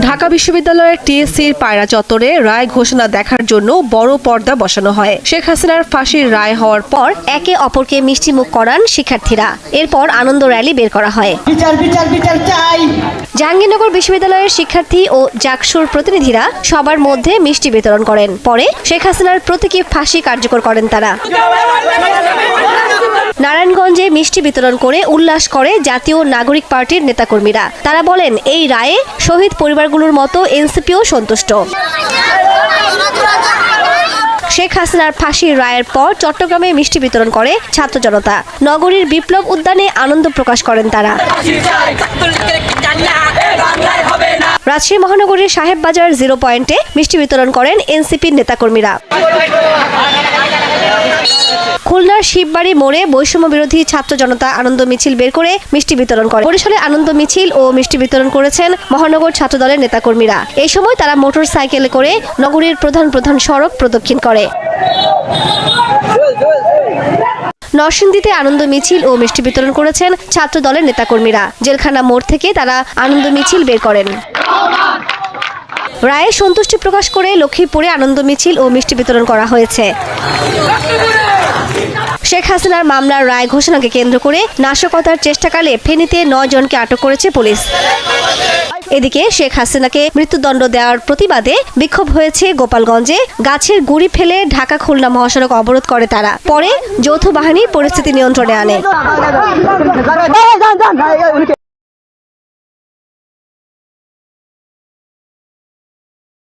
ঢাকা বিশ্ববিদ্যালয়ের টিএসসির পায়রা চত্বরে রায় ঘোষণা দেখার জন্য বড় পর্দা বসানো হয়। শেখ হাসিনার ফাঁসির রায় হওয়ার পর একে অপরকে মিষ্টিমুখ করান শিক্ষার্থীরা। এরপর আনন্দ র্যালি বের করা হয়। বিচার বিচার বিচার চাই। জাহাঙ্গীরনগর বিশ্ববিদ্যালয়ের শিক্ষার্থী ও জাকসুর প্রতিনিধিরা সবার মধ্যে মিষ্টি বিতরণ করেন। পরে শেখ হাসিনার প্রতীকী ফাঁসি কার্যকর করেন তারা। নারায়ণগঞ্জে মিষ্টি বিতরণ করে উল্লাস করে জাতীয় নাগরিক পার্টির নেতাকর্মীরা। তারা বলেন, এই রায়ে শহীদ পরিবারগুলোর মতো এনসিপিও সন্তুষ্ট। শেখ হাসিনার ফাঁসির রায়ের পর চট্টগ্রামে মিষ্টি বিতরণ করে ছাত্র জনতা। নগরীর বিপ্লব উদ্যানে আনন্দ প্রকাশ করেন তারা। রাজশাহী মহানগরীর সাহেববাজার জিরো পয়েন্টে মিষ্টি বিতরণ করেন এনসিপির নেতাকর্মীরা। শিববাড়ি মোড়ে বৈষম্য বিরোধী ছাত্র জনতা আনন্দ মিছিল বের করে মিষ্টি বিতরণ করে। বরিশালে আনন্দ মিছিল ও মিষ্টি বিতরণ করেছেন মহানগর ছাত্র দলের নেতাকর্মীরা। এই সময় তারা মোটর সাইকেলে করে নগরীর প্রধান প্রধান সড়ক প্রদক্ষিণ করে। নরসিংদীতে আনন্দ মিছিল ও মিষ্টি বিতরণ করেছেন ছাত্র দলের নেতাকর্মীরা। জেলখানা মোড় থেকে তারা আনন্দ মিছিল বের করেন। রায়ে সন্তুষ্টি প্রকাশ করে লক্ষ্মীপুরে আনন্দ মিছিল ও মিষ্টি বিতরণ করা হয়েছে। শেখ হাসিনার মামলার রায় ঘোষণাকে কেন্দ্র করে নাশকতার চেষ্টাকালে ফেনীতে নয় জনকে আটক করেছে পুলিশ এদিকে শেখ হাসিনাকে মৃত্যুদণ্ড দেওয়ার প্রতিবাদে বিক্ষোভ হয়েছে গোপালগঞ্জে গাছের গুড়ি ফেলে ঢাকা খুলনা মহাসড়ক অবরোধ করে তারা পরে যৌথ বাহিনী পরিস্থিতি নিয়ন্ত্রণে আনে